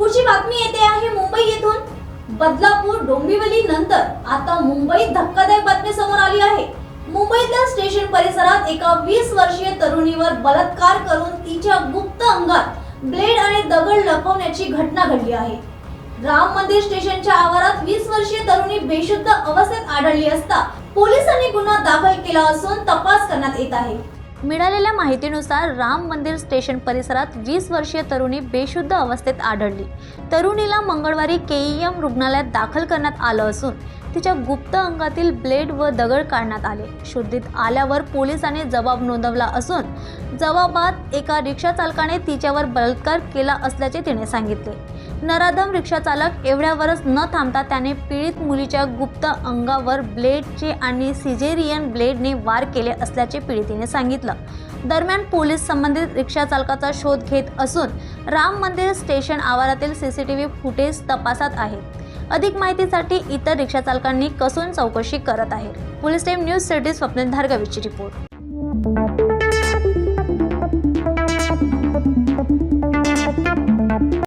पुढची बातमी येते आहे मुंबई येथून. बदलापूर डोंबिवली नंतर आता मुंबईत धक्कादायक बातमी समोर आली आहे. मुंबईतल्या स्टेशन परिसरात एका वीस वर्षीय तरुणीवर बलात्कार करून तिच्या गुप्त अंगात ब्लेड आणि दगड लपवण्याची घटना घडली आहे. राम मंदिर स्टेशनच्या आवारात वीस वर्षीय तरुणी बेशुद्ध अवस्थेत आढळली असता पोलिसांनी गुन्हा दाखल केला असून तपास करण्यात येत आहे. मिळालेल्या माहितीनुसार राम मंदिर स्टेशन परिसरात वीस वर्षीय तरुणी बेशुद्ध अवस्थेत आढळली. तरुणीला मंगळवारी केईएम रुग्णालयात दाखल करण्यात आलं असून तिच्या गुप्त अंगातील ब्लेड व दगड काढण्यात आले. शुद्धीत आल्यावर पोलिसांनी जबाब नोंदवला असून जबाबात एका रिक्षा चालकाने तिच्यावर बलात्कार केला असल्याचे तिने सांगितले. नराधम रिक्षा चालक एवढ्यावरच न थांबता त्याने पीडित मुलीच्या गुप्त अंगावर ब्लेडचे आणि सिजेरियन ब्लेडने वार केले असल्याचे पीडितीने सांगितलं. दरम्यान पोलीस संबंधित रिक्षा चालकाचा शोध घेत असून राम मंदिर स्टेशन आवारातील सीसीटीव्ही फुटेज तपासात आहेत अधिक माहितीसाठी इतर रिक्षाचालकांनी कसून चौकशी करत आहे police time news city Swapnil धारगवीची report.